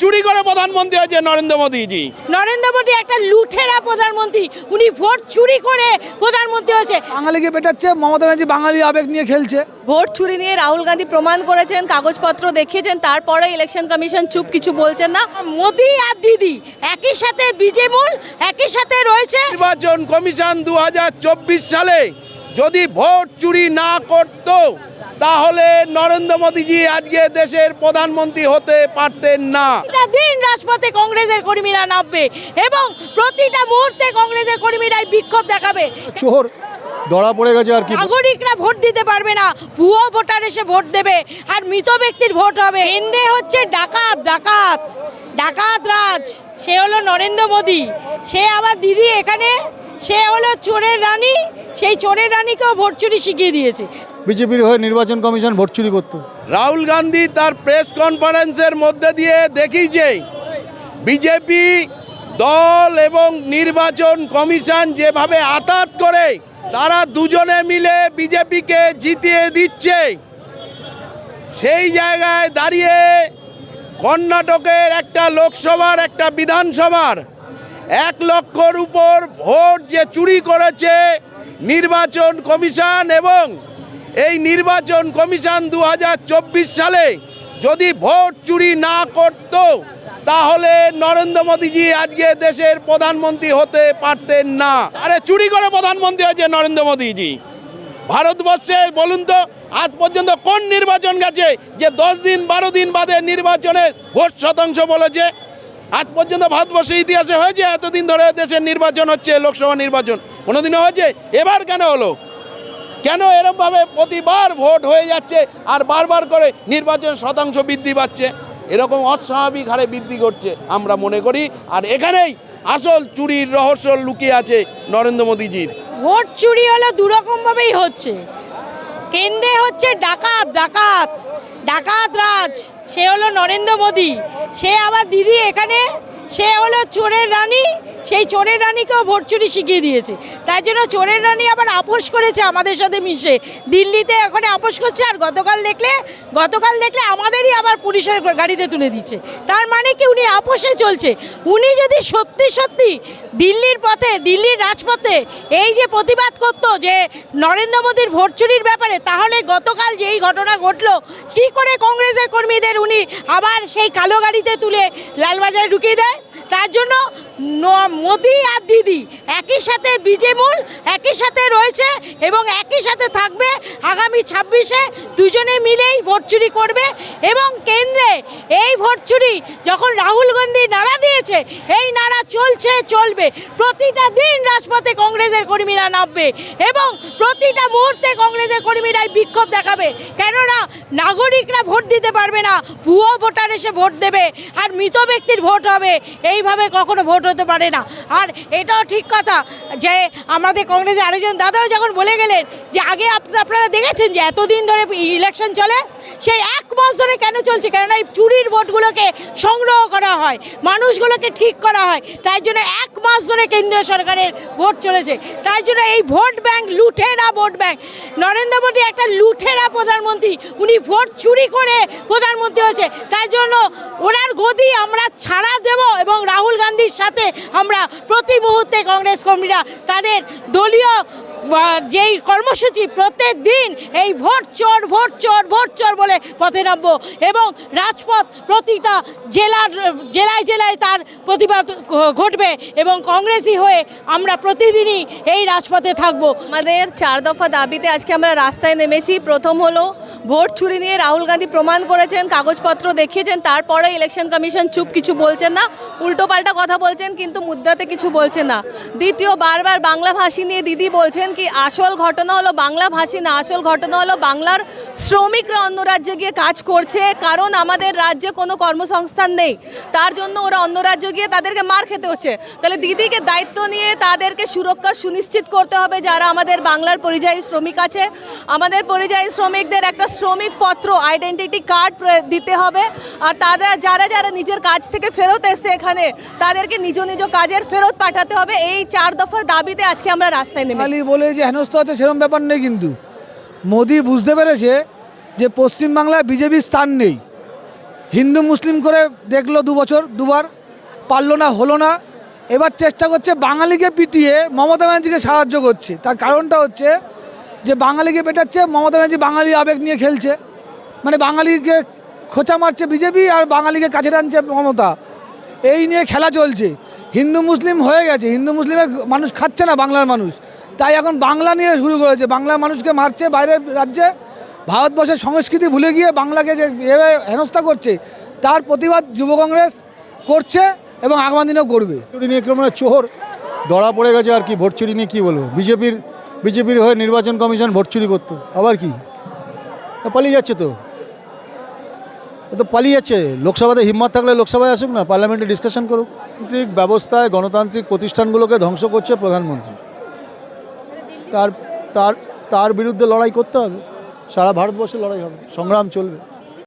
চুরি করে প্রধানমন্ত্রী হয়েছে নরেন্দ্র মোদীজি। নরেন্দ্র মোদী একটা লুঠেরা প্রধানমন্ত্রী। উনি ভোট চুরি করে প্রধানমন্ত্রী হয়েছে। বাঙালিকে পেটাচ্ছে? মমতা ব্যানার্জি বাঙালি আবেগ নিয়ে খেলছে। ভোট চুরি নিয়ে রাহুল গান্ধী প্রমাণ করেছেন কাগজপত্র দেখিয়েছেন তারপরে ইলেকশন কমিশন চুপ কিছু বলছেন না। মোদি আর দিদি একই সাথে বিজেমূল একই সাথে রয়েছে নির্বাচন কমিশন দু হাজার চব্বিশ সালে যদি ভোট চুরি না করত তাহলে নরেন্দ্র মোদীজি আজকে দেশের প্রধানমন্ত্রী হতে পারতেন না। দিন রাজপথে কংগ্রেসের কর্মীরা নামবে এবং প্রতিটা মুহূর্তে কংগ্রেসের কর্মীরাই বিক্ষোভ দেখাবে। চোর ধরা পড়ে গেছে আর কি। নাগরিকরা ভোট দিতে পারবে না ভুয়ো ভোটার এসে ভোট দেবে আর মৃত ব্যক্তির ভোট হবে। কেন্দ্রে হচ্ছে ডাকাত ডাকাত ডাকাত রাজ সে হলো নরেন্দ্র মোদী। সে আবার দিদি এখানে সে হলো চোরের রানী সেই চোরের রানীকেও ভোট চুরি শিখিয়ে দিয়েছে। বিজেপির হয়ে নির্বাচন কমিশন ভোট চুরি করতো। রাহুল গান্ধী তার প্রেস কনফারেন্সের মধ্যে দিয়ে দেখিয়েছে বিজেপি দল এবং নির্বাচন কমিশন যেভাবে আতাত করে তারা দুজনে মিলে বিজেপিকে জিতিয়ে দিচ্ছে। সেই জায়গায় দাঁড়িয়ে কর্ণাটকের একটা লোকসভার একটা বিধানসভার এক লক্ষর উপর ভোট যে চুরি করেছে নির্বাচন কমিশন এবং এই নির্বাচন কমিশন দু হাজার চব্বিশ সালে যদি ভোট চুরি না করত, তাহলে নরেন্দ্র মোদীজি আজকে দেশের প্রধানমন্ত্রী হতে পারতেন না। আরে চুরি করে প্রধানমন্ত্রী হয়েছে নরেন্দ্র মোদীজি। ভারতবর্ষে বলুন তো, আজ পর্যন্ত কোন নির্বাচন গেছে যে দশ দিন, বারো দিন বাদে নির্বাচনের ভোট শতাংশ বলেছে? আজ পর্যন্ত ভারতবর্ষের ইতিহাসে হয়েছে, এতদিন ধরে দেশের নির্বাচন হচ্ছে, লোকসভা নির্বাচন। কোনোদিনও হয়েছে? এবার কেন হলো? কেন এরমভাবে প্রতিবার ভোট হয়ে যাচ্ছে আর বারবার করে নির্বাচন শতাংশ বৃদ্ধি পাচ্ছে? এরকম অস্বাভাবিক হারে বৃদ্ধি করছে আমরা মনে করি। আর এখানেই আসল চুরির রহস্য লুকিয়ে আছে নরেন্দ্র মোদীজির। ভোট চুরি হলো দুরকম ভাবেই হচ্ছে। কেন্দ্রে হচ্ছে ডাকাত ডাকাত ডাকাত রাজ। সে হলো নরেন্দ্র মোদী। সে আবার দিদি এখানে সে হলো চোরের রানী, সেই চোরের রানীকেও ভোট চুরি শিখিয়ে দিয়েছে। তাই জন্য চোরের রানী আবার আপোষ করেছে আমাদের সাথে মিশে। দিল্লিতে ওখানে আপোষ করছে আর গতকাল দেখলে গতকাল দেখলে আমাদেরই আবার পুলিশের গাড়িতে তুলে দিচ্ছে। তার মানে কি উনি আপোষে চলছে? উনি যদি সত্যি সত্যি দিল্লির পথে, দিল্লির রাজপথে এই যে প্রতিবাদ করত যে নরেন্দ্র মোদীর ভোট চুরির ব্যাপারে, তাহলে গতকাল যেই ঘটনা ঘটলো, কী করে কংগ্রেসের কর্মীদের উনি আবার সেই কালো গাড়িতে তুলে লালবাজারে ঢুকিয়ে দেয়? তার জন্য মোদি আর দিদি একই সাথে বিজেমূল একই সাথে রয়েছে এবং একই সাথে থাকবে আগামী ছাব্বিশে দুজনে মিলেই ভোট চুরি করবে এবং কেন্দ্রে এই ভোট চুরি যখন রাহুল গান্ধী নাড়া দিয়েছে, এই নাড়া চলছে, চলবে। প্রতিটা দিন রাজপথে কংগ্রেসের কর্মীরা নামবে এবং প্রতিটা মুহূর্তে কংগ্রেসের কর্মীরাই বিক্ষোভ দেখাবে। কেননা নাগরিকরা ভোট দিতে পারবে না, ভুয়ো ভোটার এসে ভোট দেবে আর মৃত ব্যক্তির ভোট হবে। এইভাবে কখনো ভোট হতে পারে না। আর এটাও ঠিক কথা যে আমাদের কংগ্রেসের আরেকজন দাদাও যখন বলে গেলেন যে আগে আপনারা দেখেছেন যে এতদিন ধরে ইলেকশন চলে, সেই এক মাস ধরে কেন চলছে? কেননা এই চুরির ভোটগুলোকে সংগ্রহ করা হয়, মানুষগুলোকে ঠিক করা হয়, তাই জন্য এক মাস ধরে কেন্দ্রীয় সরকারের ভোট চলেছে। তাই জন্য এই ভোট ব্যাংক লুঠেরা ভোট ব্যাংক। নরেন্দ্র মোদী একটা লুঠেরা প্রধানমন্ত্রী, উনি ভোট চুরি করে প্রধানমন্ত্রী হয়েছে। তাই জন্য ওনার গদি আমরা ছাড়া দেব এবং রাহুল গান্ধীর সাথে আমরা প্রতি মুহূর্তে কংগ্রেস কর্মীরা তাদের দলীয় যেই কর্মসূচি প্রত্যেক দিন এই ভোট চোর ভোট চোর ভোট চোর বলে পথে নামবো এবং রাজপথ প্রতিটা জেলার, জেলায় জেলায় তার প্রতিবাদ ঘটবে এবং কংগ্রেসই হয়ে আমরা প্রতিদিনই এই রাজপথে থাকব। আমাদের চার দফা দাবিতে আজকে আমরা রাস্তায় নেমেছি। প্রথম হলো ভোট চুরি নিয়ে রাহুল গান্ধী প্রমাণ করেছেন, কাগজপত্র দেখিয়েছেন, তারপরে ইলেকশন কমিশন চুপ কিছু বলছেন না উল্টোপাল্টা কথা বলছেন, কিন্তু মুদ্রাতে কিছু বলছেন না। দ্বিতীয়, বারবার বাংলা ভাষী নিয়ে দিদি বলছেন কি, আসল ঘটনা হলো বাংলা ভাষী না, আসল ঘটনা হলো বাংলার শ্রমিকরা অন্য রাজ্যে গিয়ে কাজ করছে, কারণ আমাদের রাজ্যে কোনো কর্মসংস্থান নেই। তার জন্য ওরা অন্য রাজ্যে গিয়ে তাদেরকে মার খেতে হচ্ছে। তাহলে দিদিকে দায়িত্ব নিয়ে তাদেরকে সুরক্ষা সুনিশ্চিত করতে হবে, যারা আমাদের বাংলার পরিযায়ী শ্রমিক আছে। আমাদের পরিযায়ী শ্রমিকদের একটা শ্রমিক পত্র আইডেন্টিটি কার্ড দিতে হবে। আর তারা, যারা যারা নিজের কাজ থেকে ফেরত এসছে এখানে তাদেরকে নিজ নিজ কাজের ফেরত পাঠাতে হবে। এই চার দফার দাবিতে আজকে আমরা রাস্তায় নেমে বাঙালি বলে যে হেনস্থ হচ্ছে সেরকম ব্যাপার নেই কিন্তু। মোদি বুঝতে পেরেছে যে পশ্চিমবাংলায় বিজেপির স্থান নেই। হিন্দু মুসলিম করে দেখল দু বছর, দুবার। পারল না, হলো না। এবার চেষ্টা করছে বাঙালিকে পিটিয়ে মমতা ব্যানার্জিকে সাহায্য করছে। তার কারণটা হচ্ছে যে বাঙালিকে পেটাচ্ছে, মমতা ব্যানার্জি বাঙালি আবেগ নিয়ে খেলছে। মানে বাঙালিকে খোঁচা মারছে বিজেপি আর বাঙালিকে কাছে টানছে মমতা। এই নিয়ে খেলা চলছে। হিন্দু মুসলিম হয়ে গেছে। হিন্দু মুসলিমের মানুষ খাচ্ছে না, বাংলার মানুষ। তাই এখন বাংলা নিয়ে শুরু করেছে। বাংলার মানুষকে মারছে বাইরের রাজ্যে। ভারতবর্ষের সংস্কৃতি ভুলে গিয়ে বাংলাকে যে এভাবে হেনস্থা করছে, তার প্রতিবাদ যুব কংগ্রেস করছে এবং আগামী দিনেও করবে। চুরি নিয়ে কেমন চোর ধরা পড়ে গেছে আর কি? ভোট চুরি নিয়ে কী বলব? বিজেপির বিজেপির হয়ে নির্বাচন কমিশন ভোট চুরি করতো। আবার কি? পালিয়ে যাচ্ছে তো। এ তো পালিয়ে যাচ্ছে। লোকসভাতে হিম্মত থাকলে লোকসভায় আসুক না, পার্লামেন্টে ডিসকাশন করুক। গণতান্ত্রিক ব্যবস্থায় গণতান্ত্রিক প্রতিষ্ঠানগুলোকে ধ্বংস করছে প্রধানমন্ত্রী। তার তার তার বিরুদ্ধে লড়াই করতে হবে। সারা ভারতবর্ষে লড়াই হবে। সংগ্রাম চলবে।